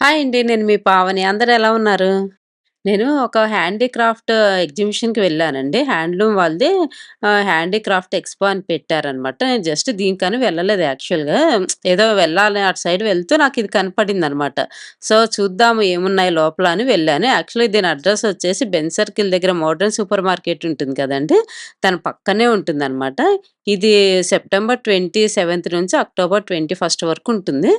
Hi అండి. నేను మీ పావని. అందరు ఎలా ఉన్నారు? నేను ఒక హ్యాండీక్రాఫ్ట్ ఎగ్జిబిషన్‌కి వెళ్ళానండి. హ్యాండ్లూమ్ వాళ్ళది హ్యాండీక్రాఫ్ట్ ఎక్స్‌పో అని పెట్టారనమాట. నేను జస్ట్ దీనికని వెళ్ళలేదు యాక్చువల్‌గా. ఏదో వెళ్ళాలి అటు సైడ్ వెళ్తూ నాకు ఇది కనపడింది అనమాట సో, చూద్దాము ఏమున్నాయి లోపల అని వెళ్ళాను. యాక్చువల్లీ దీని అడ్రస్ వచ్చేసి బెన్ సర్కిల్ దగ్గర మోడర్న్ సూపర్ మార్కెట్ ఉంటుంది కదండి దాని పక్కనే ఉంటుందనమాట. ఇది సెప్టెంబర్ 27 నుంచి అక్టోబర్ 21 వరకు ఉంటుంది.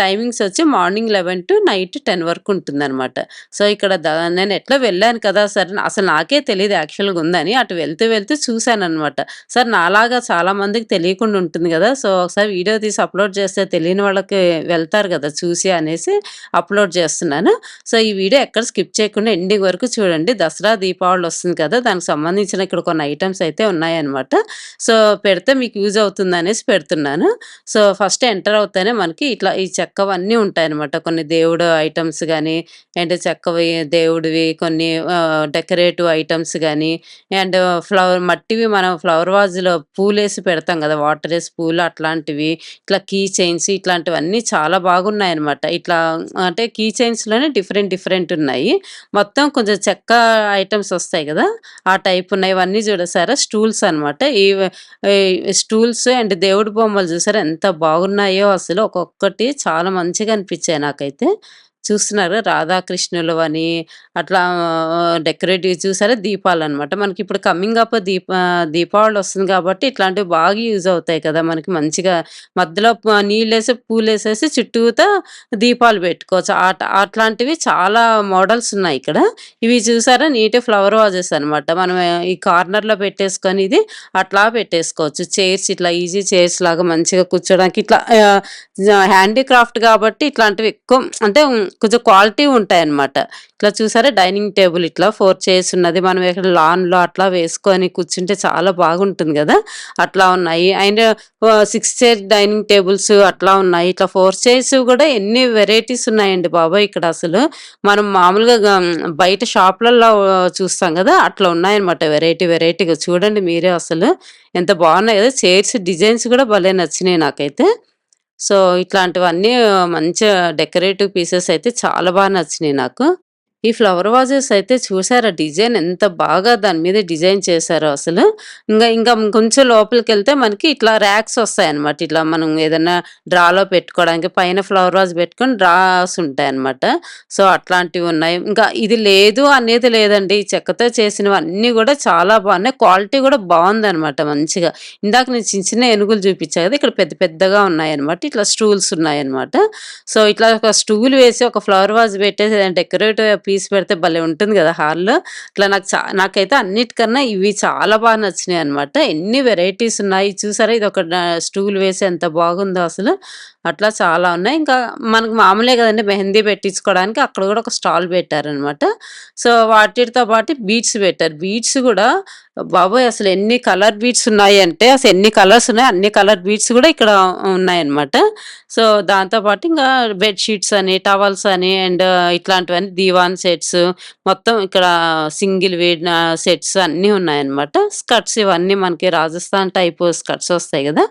టైమింగ్స్ వచ్చి మార్నింగ్ 11 టు నైట్ 10 వరకు ఉంటుందనమాట. సో, ఇక్కడ నేను ఎట్లా వెళ్ళాను కదా! సార్ అసలు నాకే తెలియదు యాక్చువల్‌గా ఉందని. అటు వెళ్తూ వెళ్తూ చూశాను అనమాట సార్ నాలాగా చాలా మందికి తెలియకుండా ఉంటుంది కదా సో, ఒకసారి వీడియో తీసి అప్‌లోడ్ చేస్తే తెలియని వాళ్ళకి వెళ్తారు కదా చూసి అనేసి అప్‌లోడ్ చేస్తున్నాను. సో, ఈ వీడియో ఎక్కడ స్కిప్ చేయకుండా ఎండింగ్ వరకు చూడండి. దసరా, దీపావళి వస్తుంది కదా! దానికి సంబంధించిన ఇక్కడ కొన్ని ఐటమ్స్ అయితే ఉన్నాయన్నమాట. సో, పెడితే మీకు యూజ్ అవుతుందనేసి పెడుతున్నాను. సో, ఫస్ట్ ఎంటర్ అవుతేనే మనకి ఇట్లా ఈ చెక్కవన్నీ ఉంటాయన్నమాట. కొన్ని దేవుడు ఐటమ్స్ కానీ అండ్ చెక్కవి దేవుడివి కొన్ని డెకరేటివ్ ఐటమ్స్ కానీ అండ్ ఫ్లవర్ మట్టివి మనం ఫ్లవర్ వాజ్‌లో పూలేసి పెడతాం కదా వాటర్ వేసి పూలు అట్లాంటివి, ఇట్లా కీ చైన్స్ ఇట్లాంటివన్నీ చాలా బాగున్నాయి అనమాట ఇట్లా అంటే కీ చైన్స్‌లోనే డిఫరెంట్ డిఫరెంట్ ఉన్నాయి. మొత్తం కొంచెం చెక్క ఐటమ్స్ వస్తాయి కదా ఆ టైప్ ఉన్నాయి. ఇవన్నీ చూడసారా స్టూల్స్ అనమాట. ఈ స్టూల్స్ అండ్ దేవుడి బొమ్మలు చూసారా ఎంత బాగున్నాయో అసలు. ఒక్కొక్కటి చాలా మంచిగా అనిపించాయి నాకైతే. చూస్తున్నారు రాధాకృష్ణులు అని అట్లా డెకరేటివ్ చూసారా దీపాలు అన్నమాట మనకి ఇప్పుడు కమింగ్ అప్ దీప దీపావళి వస్తుంది కాబట్టి ఇట్లాంటివి బాగా యూజ్ అవుతాయి కదా! మనకి మంచిగా మధ్యలో నీళ్ళు నీళ్ళేసి పూలేసేసి చుట్టూతో దీపాలు పెట్టుకోవచ్చు. అట్ అట్లాంటివి చాలా మోడల్స్ ఉన్నాయి ఇక్కడ. ఇవి చూసారా నీట్ ఫ్లవర్ వాజెస్ అనమాట. మనం ఈ కార్నర్‌లో పెట్టేసుకొని ఇది అట్లా పెట్టేసుకోవచ్చు. చైర్స్ ఇట్లా ఈజీ చైర్స్ లాగా మంచిగా కూర్చోడానికి ఇట్లా హ్యాండీక్రాఫ్ట్ కాబట్టి ఇట్లాంటివి ఎక్కువ అంటే కొంచెం క్వాలిటీ ఉంటాయన్నమాట. ఇట్లా చూసారా డైనింగ్ టేబుల్ ఇట్లా ఫోర్ చైర్స్ ఉన్నది. మనం ఇక్కడ లాన్‌లో అట్లా వేసుకొని కూర్చుంటే చాలా బాగుంటుంది కదా అట్లా ఉన్నాయి. And six chair dining tables అట్లా ఉన్నాయి. ఇట్లా ఫోర్ చైర్స్ కూడా ఎన్ని వెరైటీస్ ఉన్నాయండి బాబోయ్! ఇక్కడ అసలు. మనం మామూలుగా బయట షాప్లలో చూస్తాం కదా అట్లా ఉన్నాయన్నమాట వెరైటీ వెరైటీగా. చూడండి మీరే అసలు. ఎంత బాగున్నాయి కదా చైర్స్ డిజైన్స్ కూడా భలే నచ్చినాయి నాకైతే. సో, ఇట్లాంటివన్నీ మంచిగా డెకరేటివ్ పీసెస్ అయితే చాలా బాగా నచ్చినాయి నాకు. ఈ ఫ్లవర్ వాజెస్ అయితే చూసారా డిజైన్ ఎంత బాగా దాని మీద డిజైన్ చేశారో అసలు. ఇంకా ఇంకా కొంచెం లోపలికి వెళ్తే మనకి ఇట్లా ర్యాక్స్ వస్తాయన్నమాట. ఇట్లా మనం ఏదైనా డ్రాలో పెట్టుకోవడానికి పైన ఫ్లవర్ వాజ్ పెట్టుకొని డ్రాస్ ఉంటాయి అనమాట సో, అట్లాంటివి ఉన్నాయి. ఇంకా ఇది లేదు అనేది లేదండి. ఈ చెక్కతో చేసినవన్నీ కూడా చాలా బాగున్నాయి. క్వాలిటీ కూడా బాగుందనమాట మంచిగా. ఇందాక నేను చిన్న చిన్న ఏనుగులు చూపించా కదా ఇక్కడ పెద్ద పెద్దగా ఉన్నాయన్నమాట. ఇట్లా స్టూల్స్ ఉన్నాయన్నమాట. సో, ఇట్లా ఒక స్టూల్ వేసి ఒక ఫ్లవర్ వాజ్ పెట్టేసి డెకరేటివ్ పీస్ పెడితే భలే ఉంటుంది కదా హాల్‌లో. ఇట్లా నాకు చా నాకైతే అన్నిటికన్నా ఇవి చాలా బాగా నచ్చినాయి అనమాట ఎన్ని వెరైటీస్ ఉన్నాయి. చూసారా ఇది ఒక స్టూల్ వేసి ఎంత బాగుందో అసలు. అట్లా చాలా ఉన్నాయి. ఇంకా మనకు మామూలే కదండి మెహందీ పెట్టించుకోవడానికి అక్కడ కూడా ఒక స్టాల్ పెట్టారనమాట. సో, వాటితో పాటు బీట్స్ పెట్టారు. బీట్స్ కూడా బాబోయ్! అసలు ఎన్ని కలర్ బీడ్స్ ఉన్నాయంటే అసలు ఎన్ని కలర్స్ ఉన్నాయి. అన్ని కలర్ బీడ్స్ కూడా ఇక్కడ ఉన్నాయన్నమాట. సో, దాంతో పాటు బెడ్షీట్స్ అని, టవల్స్ అని అండ్ ఇట్లాంటివన్నీ దీవాన్ సెట్స్ మొత్తం ఇక్కడ సింగిల్ నా సెట్స్ అన్నీ ఉన్నాయన్నమాట. స్కర్ట్స్ ఇవన్నీ మనకి రాజస్థాన్ టైపు స్కర్ట్స్ వస్తాయి కదా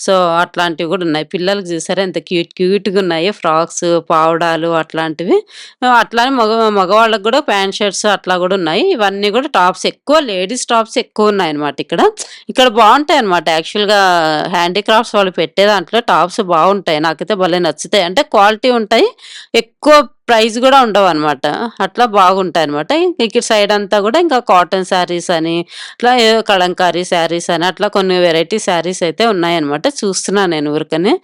సో, అట్లాంటివి కూడా ఉన్నాయి. పిల్లలకి చూసారా ఎంత క్యూట్ క్యూట్‌గా ఉన్నాయి ఫ్రాక్స్, పావడాలు అట్లాంటివి. అట్లానే మగ మగవాళ్ళకి కూడా ప్యాంట్ షర్ట్స్ అట్లా కూడా ఉన్నాయి. ఇవన్నీ కూడా టాప్స్ ఎక్కువ లేడీస్ టాప్స్ ఎక్కువ ఉన్నాయన్నమాట ఇక్కడ. ఇక్కడ బాగుంటాయి అనమాట యాక్చువల్‌గా హ్యాండీక్రాఫ్ట్స్ వాళ్ళు పెట్టే దాంట్లో టాప్స్ బాగుంటాయి నాకైతే భలే నచ్చుతాయి. అంటే క్వాలిటీ ఉంటాయి. ఎక్కువ ప్రైస్ ఉండవు అనమాట అట్లా బాగుంటాయి అనమాట ఇక్కడ సైడ్ అంతా కూడా ఇంకా కాటన్ శారీస్ అని, ఇట్లా కళంకారీ శారీస్ అని అట్లా కొన్ని వెరైటీ శారీస్ అయితే ఉన్నాయన్నమాట. చూస్తున్నాను నేను ఊరికనే.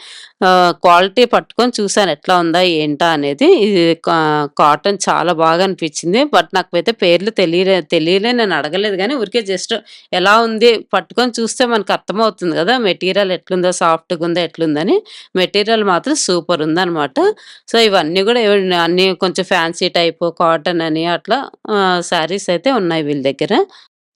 క్వాలిటీ పట్టుకొని చూసాను ఎట్లా ఉందా ఏంటా అనేది. ఇది కా కాటన్ చాలా బాగా అనిపించింది. బట్ నాకైతే పేర్లు తెలియలే తెలియలే నేను అడగలేదు కానీ ఊరికే జస్ట్ ఎలా ఉంది పట్టుకొని చూస్తే మనకు అర్థమవుతుంది కదా మెటీరియల్ ఎట్లుందో సాఫ్ట్గా సాఫ్ట్‌గుందా ఎట్లుందని. మెటీరియల్ మాత్రం సూపర్ ఉందన్నమాట. సో, ఇవన్నీ కూడా అన్నీ కొంచెం ఫ్యాన్సీ టైపు కాటన్ అని అట్లా శారీస్ అయితే ఉన్నాయి వీళ్ళ దగ్గర.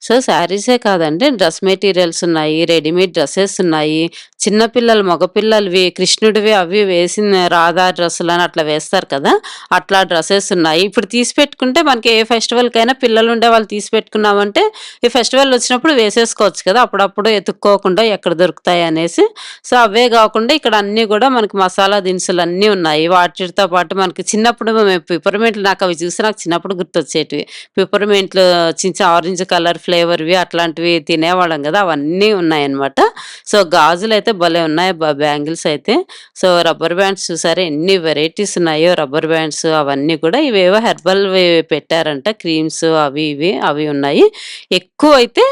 సో, శారీసే కాదండి డ్రెస్ మెటీరియల్స్ ఉన్నాయి. రెడీమేడ్ డ్రెస్సెస్ ఉన్నాయి. చిన్నపిల్లలు మగపిల్లలవి కృష్ణుడివి అవి వేసిన రాధా డ్రెస్సులు అని అట్లా వేస్తారు కదా! అట్లా డ్రెస్సెస్ ఉన్నాయి. ఇప్పుడు తీసి పెట్టుకుంటే మనకి ఏ ఫెస్టివల్‌కైనా పిల్లలు ఉండేవాళ్ళు తీసి పెట్టుకున్నామంటే ఈ ఫెస్టివల్ వచ్చినప్పుడు వేసేసుకోవచ్చు కదా! అప్పుడప్పుడు ఎత్తుక్కోకుండా ఎక్కడ దొరుకుతాయి అనేసి. సో, అవే కాకుండా ఇక్కడ అన్నీ కూడా మనకి మసాలా దినుసులు అన్నీ ఉన్నాయి. వాటితో పాటు మనకి చిన్నప్పుడు మేము నాకు అవి చూసి నాకు చిన్నప్పుడు గుర్తొచ్చేటివి. పిపర్మెంట్లు చిన్న ఆరెంజ్ కలర్ ఫ్లేవర్‌వి అట్లాంటివి తినేవాళ్ళం కదా అవన్నీ ఉన్నాయన్నమాట. సో, గాజులు అయితే భలే ఉన్నాయి బ బ్యాంగిల్స్ అయితే. సో, రబ్బర్ బ్యాండ్స్ చూసారా ఎన్ని వెరైటీస్ ఉన్నాయో రబ్బర్ బ్యాండ్స్ అవన్నీ కూడా ఇవేవో హెర్బల్ పెట్టారంట. క్రీమ్స్ అవి ఇవి అవి ఉన్నాయి. ఎక్కువ అయితే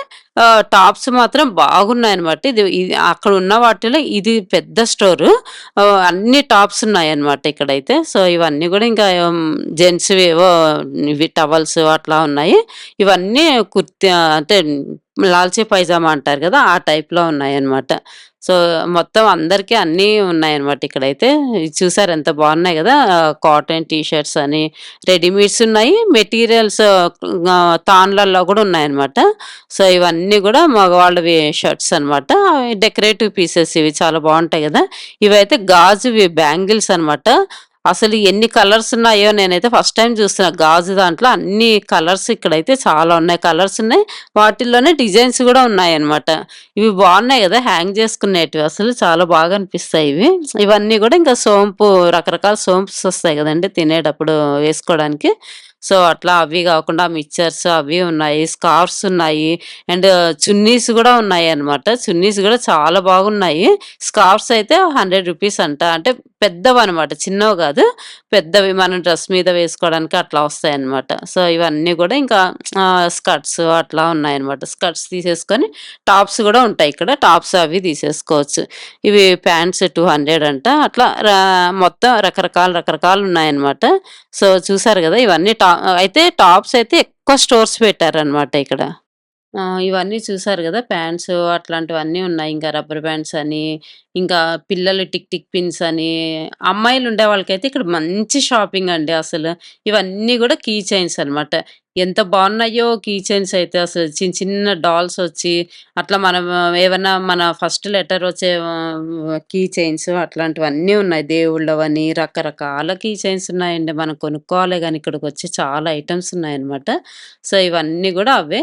టాప్స్ మాత్రం బాగున్నాయన్నమాట. ఇది ఇది అక్కడ ఉన్న వాటిలో ఇది పెద్ద స్టోరు. అన్ని టాప్స్ ఉన్నాయన్నమాట ఇక్కడైతే. సో, ఇవన్నీ కూడా ఇంకా జెంట్స్ జెంట్స్‌వి ఏవో ఇవి టవల్స్ అట్లా ఉన్నాయి. ఇవన్నీ కుర్తి అంటే లాల్చీ పైజామా అంటారు కదా ఆ టైప్‌లో ఉన్నాయన్నమాట. సో, మొత్తం అందరికీ అన్నీ ఉన్నాయన్నమాట ఇక్కడైతే. ఇది ఎంత బాగున్నాయి కదా కాటన్ టీ షర్ట్స్ అని, రెడీమేడ్స్ ఉన్నాయి. మెటీరియల్స్ తాన్లల్లో కూడా ఉన్నాయన్నమాట. సో, ఇవన్నీ కూడా మగవాళ్ళవి షర్ట్స్ అన్నమాట. డెకరేటివ్ పీసెస్ ఇవి చాలా బాగుంటాయి కదా ఇవైతే గాజువి బ్యాంగిల్స్ అన్నమాట. అసలు ఎన్ని కలర్స్ ఉన్నాయో నేనైతే ఫస్ట్ టైం చూస్తున్నా. గాజు దాంట్లో అన్ని కలర్స్ ఇక్కడైతే చాలా ఉన్నాయి. కలర్స్ ఉన్నాయి. వాటిల్లోనే డిజైన్స్ గూడా ఉన్నాయన్నమాట. ఇవి బాగున్నాయి కదా హ్యాంగ్ చేసుకునేటివి అసలు చాలా బాగా అనిపిస్తాయి ఇవి. ఇవన్నీ కూడా ఇంకా సోంపు రకరకాల సోంప్స్ వస్తాయి కదండి తినేటప్పుడు వేసుకోవడానికి. సో, అట్లా అవి కాకుండా మిక్చర్స్ అవి ఉన్నాయి. స్కార్ఫ్స్ ఉన్నాయి. అండ్ చున్నీస్ కూడా ఉన్నాయి అనమాట చున్నీస్ కూడా చాలా బాగున్నాయి. స్కార్ఫ్స్ అయితే 100 రూపీస్ అంట. అంటే పెద్దవి అనమాట చిన్నవి కాదు పెద్దవి మనం డ్రెస్ మీద వేసుకోవడానికి అట్లా వస్తాయి అనమాట సో, ఇవన్నీ కూడా ఇంకా స్కర్ట్స్ అట్లా ఉన్నాయి అనమాట స్కర్ట్స్ తీసేసుకొని టాప్స్ కూడా ఉంటాయి ఇక్కడ. టాప్స్ అవి తీసేసుకోవచ్చు. ఇవి ప్యాంట్స్ 200 అంట. అట్లా రా మొత్తం రకరకాలు రకరకాలు ఉన్నాయన్నమాట. సో, చూసారు కదా ఇవన్నీ టా అయితే టాప్స్ అయితే ఎక్కువ స్టోర్స్ పెట్టారనమాట ఇక్కడ. ఇవన్నీ చూసారు కదా ప్యాంట్స్ అట్లాంటివన్నీ ఉన్నాయి. ఇంకా రబ్బర్ బ్యాండ్స్ అని, ఇంకా పిల్లలు టిక్ టిక్ పిన్స్ అని, అమ్మాయిలు ఉండే వాళ్ళకైతే ఇక్కడ మంచి షాపింగ్ అండి అసలు. ఇవన్నీ కూడా కీ చైన్స్ అన్నమాట. ఎంత బాగున్నాయో కీ చైన్స్ అయితే అసలు చిన్న చిన్న డాల్స్ వచ్చి అట్లా మనం ఏమన్నా మన ఫస్ట్ లెటర్ వచ్చే కీ చైన్స్ అట్లాంటివన్నీ ఉన్నాయి. దేవుళ్ళవని రకరకాల కీ చైన్స్ ఉన్నాయండి. మనం కొనుక్కోవాలే ఇక్కడికి వచ్చి చాలా ఐటమ్స్ ఉన్నాయన్నమాట. సో, ఇవన్నీ కూడా అవే.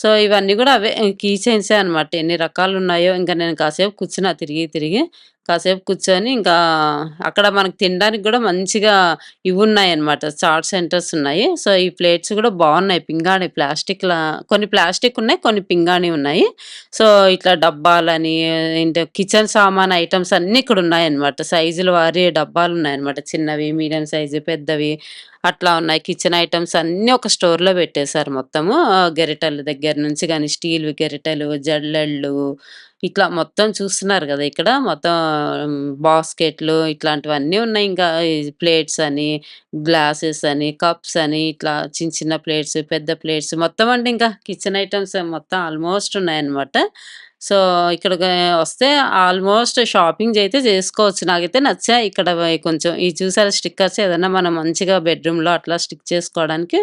సో, ఇవన్నీ కూడా అవే కీ చైన్సే అనమాట ఎన్ని రకాలు ఉన్నాయో ఇంకా నేను కాసేపు కూర్చున్నా తిరిగి తిరిగి. కాసేపు కూర్చొని ఇంకా అక్కడ మనకు తినడానికి కూడా మంచిగా ఇవి ఉన్నాయి అనమాట చాట్ సెంటర్స్ ఉన్నాయి. సో, ఈ ప్లేట్స్ కూడా బాగున్నాయి పింగాణి ప్లాస్టిక్‌లా కొన్ని ప్లాస్టిక్ ఉన్నాయి. కొన్ని పింగాణి ఉన్నాయి. సో, ఇట్లా డబ్బాలని ఏంటి కిచెన్ సామాన్ ఐటమ్స్ అన్నీ ఇక్కడ ఉన్నాయన్నమాట. డబ్బాలు ఉన్నాయి డబ్బాలున్నాయన్నమాట. చిన్నవి, మీడియం సైజు, పెద్దవి అట్లా ఉన్నాయి. కిచెన్ ఐటమ్స్ అన్నీ ఒక స్టోర్‌లో పెట్టేశారు మొత్తము. గెరిటల దగ్గర నుంచి కానీ స్టీల్‌వి గెరిటలు జల్లెళ్ళు ఇట్లా మొత్తం చూస్తున్నారు కదా ఇక్కడ మొత్తం బాస్కెట్‌లు ఇట్లాంటివన్నీ ఉన్నాయి. ఇంకా ఈ ప్లేట్స్ అని, గ్లాసెస్ అని, కప్స్ అని ఇట్లా చిన్న చిన్న ప్లేట్స్, పెద్ద ప్లేట్స్ మొత్తం అంటే ఇంకా కిచెన్ ఐటమ్స్ మొత్తం ఆల్మోస్ట్ ఉన్నాయన్నమాట. సో, ఇక్కడ వస్తే ఆల్మోస్ట్ షాపింగ్ అయితే చేసుకోవచ్చు. నాకైతే నచ్చాయి ఇక్కడ కొంచెం ఈ చూసారా స్టిక్కర్స్ ఏదన్నా మనం మంచిగా బెడ్‌రూమ్‌లో అట్లా స్టిక్ చేసుకోవడానికి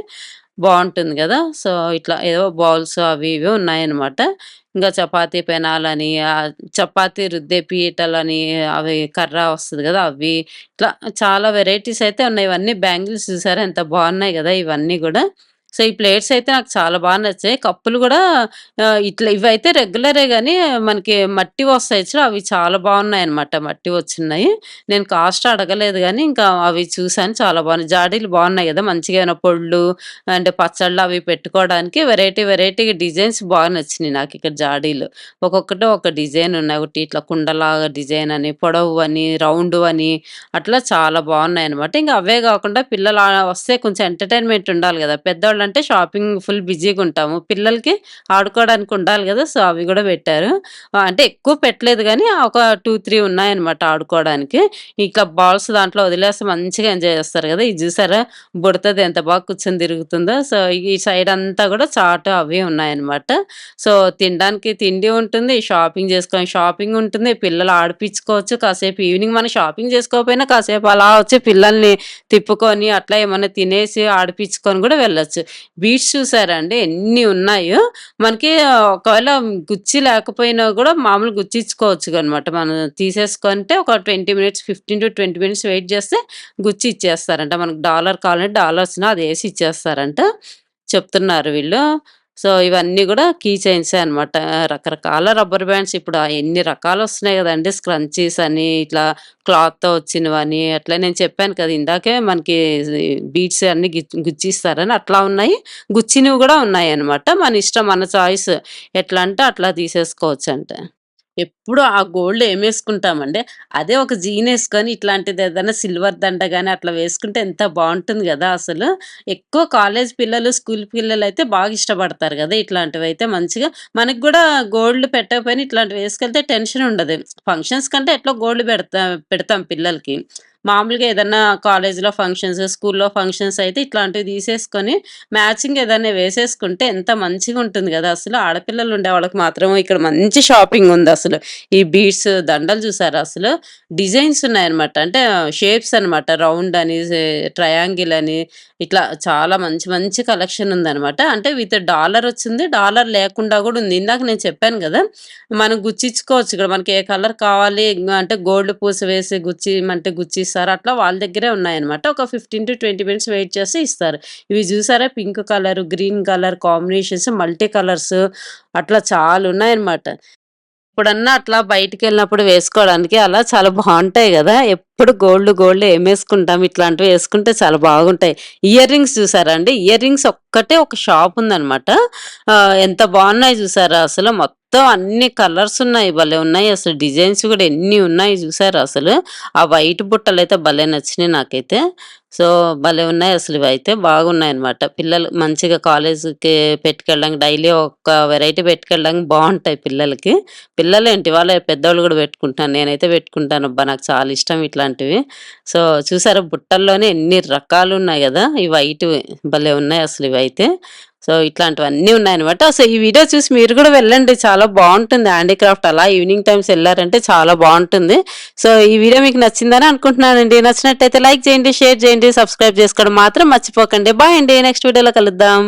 బాగుంటుంది కదా సో, ఇట్లా ఏదో బౌల్స్ అవి ఇవి ఉన్నాయన్నమాట. ఇంకా చపాతీ పెనాలని, చపాతీ రుద్దే పీటలని అవి కర్ర వస్తుంది కదా అవి ఇట్లా చాలా వెరైటీస్ అయితే ఉన్నాయి. ఇవన్నీ బ్యాంగిల్స్ చూసారా ఎంత బాగున్నాయి కదా ఇవన్నీ కూడా సో, ఈ ప్లేట్స్ అయితే నాకు చాలా బాగా నచ్చాయి. కప్పులు కూడా ఇట్లా ఇవైతే రెగ్యులరే కానీ మనకి మట్టి వస్తాయి చూడు అవి చాలా బాగున్నాయి అన్నమాట మట్టి వచ్చినాయి నేను కాస్ట్ అడగలేదు కానీ ఇంకా అవి చూసాను చాలా బాగున్నాయి జాడీలు బాగున్నాయి కదా మంచిగా ఏమైనా పొళ్ళు అంటే పచ్చళ్ళు అవి పెట్టుకోవడానికి వెరైటీ వెరైటీ డిజైన్స్ బాగా నచ్చినాయి నాకు ఇక్కడ జాడీలు. ఒక్కొక్కటి ఒక డిజైన్ ఉన్నాయి. ఒకటి ఇట్లా కుండలాగా డిజైన్ అని, పొడవు అని రౌండ్ అని అట్లా చాలా బాగున్నాయి అనమాట ఇంకా అవే కాకుండా పిల్లలు వస్తే కొంచెం ఎంటర్‌టైన్‌మెంట్ ఉండాలి కదా పెద్దవాళ్ళు పెద్దోళ్ళంటే షాపింగ్ ఫుల్ బిజీగా ఉంటాము పిల్లలకి ఆడుకోవడానికి ఉండాలి కదా సో, అవి కూడా పెట్టారు. అంటే ఎక్కువ పెట్టలేదు కానీ ఒక 2, 3 ఉన్నాయన్నమాట ఆడుకోవడానికి. ఇట్లా బాల్స్ దాంట్లో వదిలేస్తే మంచిగా ఎంజాయ్ చేస్తారు కదా ఇది చూసారా బుడతది ఎంత బాగా కూర్చొని తిరుగుతుందో. సో, ఈ సైడ్ అంతా కూడా చాట్ అవి ఉన్నాయన్నమాట. సో, తినడానికి తిండి ఉంటుంది. షాపింగ్ చేసుకొని షాపింగ్ ఉంటుంది. పిల్లలు ఆడిపించుకోవచ్చు కాసేపు ఈవినింగ్ మనం షాపింగ్ చేసుకోకపోయినా కాసేపు అలా వచ్చి పిల్లల్ని తిప్పుకొని అట్లా ఏమన్నా తినేసి ఆడిపించుకొని కూడా వెళ్ళొచ్చు. బీడ్స్ చూసారా అండి ఎన్ని ఉన్నాయో. మనకి ఒకవేళ గుచ్చి లేకపోయినా కూడా మామూలు గుచ్చిచ్చుకోవచ్చు అనమాట మనం తీసేసుకుంటే ఒక twenty minutes fifteen to twenty minutes wait చేస్తే గుచ్చి ఇచ్చేస్తారంట. మనకు డాలర్ కావాలంటే డాలర్స్‌ని అది వేసి ఇచ్చేస్తారంట. చెప్తున్నారు వీళ్ళు. సో ఇవన్నీ కూడా కీ చైన్స్ అనమాట రకరకాల రబ్బర్ బ్యాండ్స్ ఇప్పుడు ఎన్ని రకాలు వస్తున్నాయి కదండి. స్క్రంచీస్ అని ఇట్లా క్లాత్తో వచ్చినవని అట్లా నేను చెప్పాను కదా ఇందాకే మనకి బీడ్స్ అన్ని గుచ్చిస్తారని అట్లా ఉన్నాయి. గుచ్చినవి కూడా ఉన్నాయి అనమాట మన ఇష్టం మన చాయిస్ ఎట్లా అంటే అట్లా తీసేసుకోవచ్చు అంటే ఎప్పుడు ఆ గోల్డ్ ఏమేసుకుంటామండి? అదే ఒక జీన్ వేసుకొని ఇట్లాంటిది ఏదైనా సిల్వర్ దండ కానీ అట్లా వేసుకుంటే ఎంత బాగుంటుంది కదా అసలు. ఎక్కువ కాలేజ్ పిల్లలు స్కూల్ పిల్లలు అయితే బాగా ఇష్టపడతారు కదా ఇట్లాంటివి అయితే మంచిగా. మనకు కూడా గోల్డ్ పెట్టకపోయినా ఇట్లాంటివి వేసుకెళ్తే టెన్షన్ ఉండదు. ఫంక్షన్స్ కంటే ఎట్లా గోల్డ్ పెడతా పెడతాం పిల్లలకి. మామూలుగా ఏదన్నా కాలేజ్‌లో ఫంక్షన్స్, స్కూల్‌లో ఫంక్షన్స్ అయితే ఇట్లాంటివి తీసేసుకొని మ్యాచింగ్ ఏదైనా వేసేసుకుంటే ఎంత మంచిగా ఉంటుంది కదా అసలు. ఆడపిల్లలు ఉండే వాళ్ళకి మాత్రం ఇక్కడ మంచి షాపింగ్ ఉంది అసలు. ఈ బీడ్స్ దండలు చూసారు అసలు? డిజైన్స్ ఉన్నాయన్నమాట. అంటే షేప్స్ అన్నమాట. రౌండ్ అని, ట్రయాంగిల్ అని ఇట్లా చాలా మంచి మంచి కలెక్షన్ ఉందనమాట అంటే విత్ డాలర్ వచ్చింది. డాలర్ లేకుండా కూడా ఉంది. ఇందాక నేను చెప్పాను కదా! మనం గుచ్చిచ్చుకోవచ్చు ఇక్కడ. మనకి ఏ కలర్ కావాలి అంటే గోల్డ్ పూస వేసి గుచ్చి అంటే గుచ్చిస్తాం ఇస్తారు అట్లా వాళ్ళ దగ్గరే ఉన్నాయన్నమాట. ఒక 15-20 మినిట్స్ వెయిట్ చేస్తే ఇస్తారు. ఇవి చూసారా pink colour, green colour combinations multi colours అట్లా చాలా ఉన్నాయన్నమాట. ఇప్పుడన్నా అట్లా బయటికెళ్ళినప్పుడు వేసుకోవడానికి అలా చాలా బాగుంటాయి కదా ఎప్పుడు గోల్డ్ గోల్డ్ ఏమేసుకుంటాం ఇట్లాంటివి వేసుకుంటే చాలా బాగుంటాయి. ఇయర్ రింగ్స్ చూసారా అండి? ఇయర్ రింగ్స్ ఒక్కటే ఒక షాప్ ఉందనమాట ఎంత బాగున్నాయి చూసారా అసలు? మొత్తం అన్ని కలర్స్ ఉన్నాయి. భలే ఉన్నాయి అసలు. డిజైన్స్ కూడా ఎన్ని ఉన్నాయి చూసారా అసలు? ఆ వైట్ బుట్టలు అయితే భలే నచ్చినాయి నాకైతే. సో, భలే ఉన్నాయి అసలు ఇవి అయితే బాగున్నాయి అనమాట పిల్లలు మంచిగా కాలేజీకి పెట్టుకెళ్ళడానికి డైలీ ఒక వెరైటీ పెట్టుకెళ్ళడానికి బాగుంటాయి పిల్లలకి. పిల్లలేంటి వాళ్ళ పెద్దవాళ్ళు కూడా పెట్టుకుంటాను నేనైతే పెట్టుకుంటానబ్బా! నాకు చాలా ఇష్టం ఇట్లా లాంటివి సో, చూసారా బుట్టల్లోనే ఎన్ని రకాలు ఉన్నాయి కదా ఈ వైట్‌వి భలే ఉన్నాయి అసలు ఇవైతే. సో, ఇట్లాంటివన్నీ ఉన్నాయన్నమాట. సో, ఈ వీడియో చూసి మీరు కూడా వెళ్ళండి. చాలా బాగుంటుంది హ్యాండీక్రాఫ్ట్ అలా ఈవినింగ్ టైమ్స్ వెళ్ళారంటే చాలా బాగుంటుంది సో, ఈ వీడియో మీకు నచ్చిందని అనుకుంటున్నానండి. నచ్చినట్టయితే లైక్ చేయండి, షేర్ చేయండి, సబ్స్క్రైబ్ చేసుకోవడం మాత్రం మర్చిపోకండి. బాయ్ అండి. నెక్స్ట్ వీడియోలో కలుద్దాం.